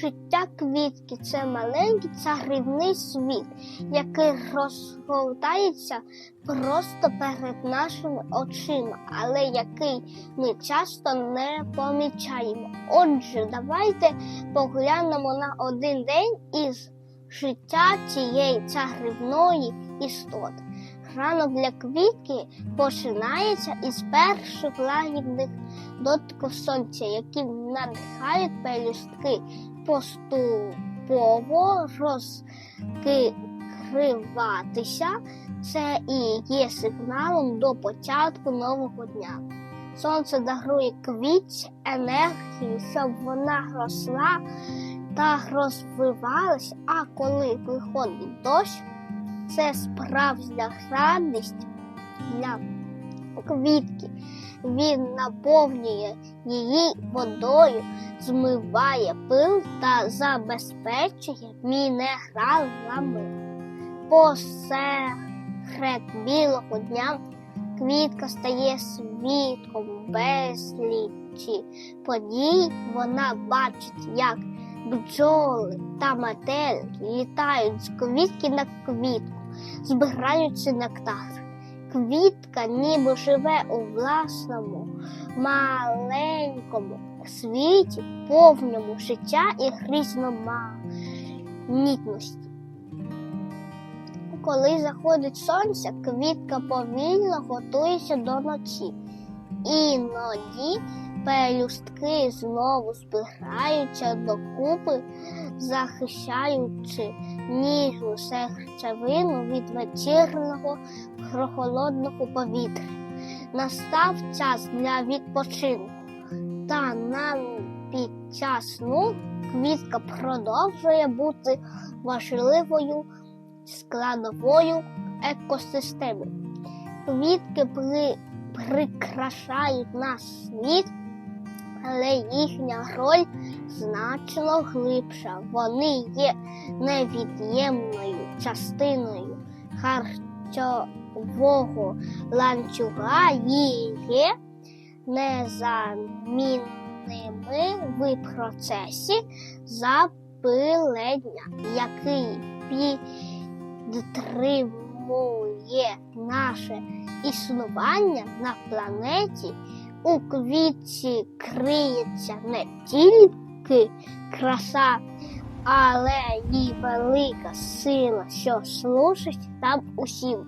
Життя квітки це маленький царівний світ, який розгортається просто перед нашими очима, але який ми часто не помічаємо. Отже, давайте поглянемо на один день із життя цієї чарівної істоти. Ранок для квітки починається із перших лагідних дотків сонця, які надихають пелюстки поступово розкриватися. Це і є сигналом до початку нового дня. Сонце дарує квітці енергію, щоб вона росла та розвивалася, а коли приходить дощ, це справжня радість для квітки. Він наповнює її водою, змиває пил та забезпечує мінералами. Посеред білого дня квітка стає свідком безлічі подій. Вона бачить, як бджоли та метель літають з квітки на квітку, збираючи нектар. Квітка ніби живе у власному маленькому світі, повному життя і різноманітності. Коли заходить сонце, квітка повільно готується до ночі. Іноді пелюстки знову збираються докупи, захищаючи ніжну серцевину від вечірного прохолодного повітря. Настав час для відпочинку. Та нам під час сну квітка продовжує бути важливою складовою екосистеми. Квітки при, прикрашають наш світ, але їхня роль значно глибша. Вони є невід'ємною частиною харчового ланцюга і є незамінними в процесі запилення, який підтримує наше існування на планеті. У квітці криється не тільки краса, але й велика сила, що служить нам усім.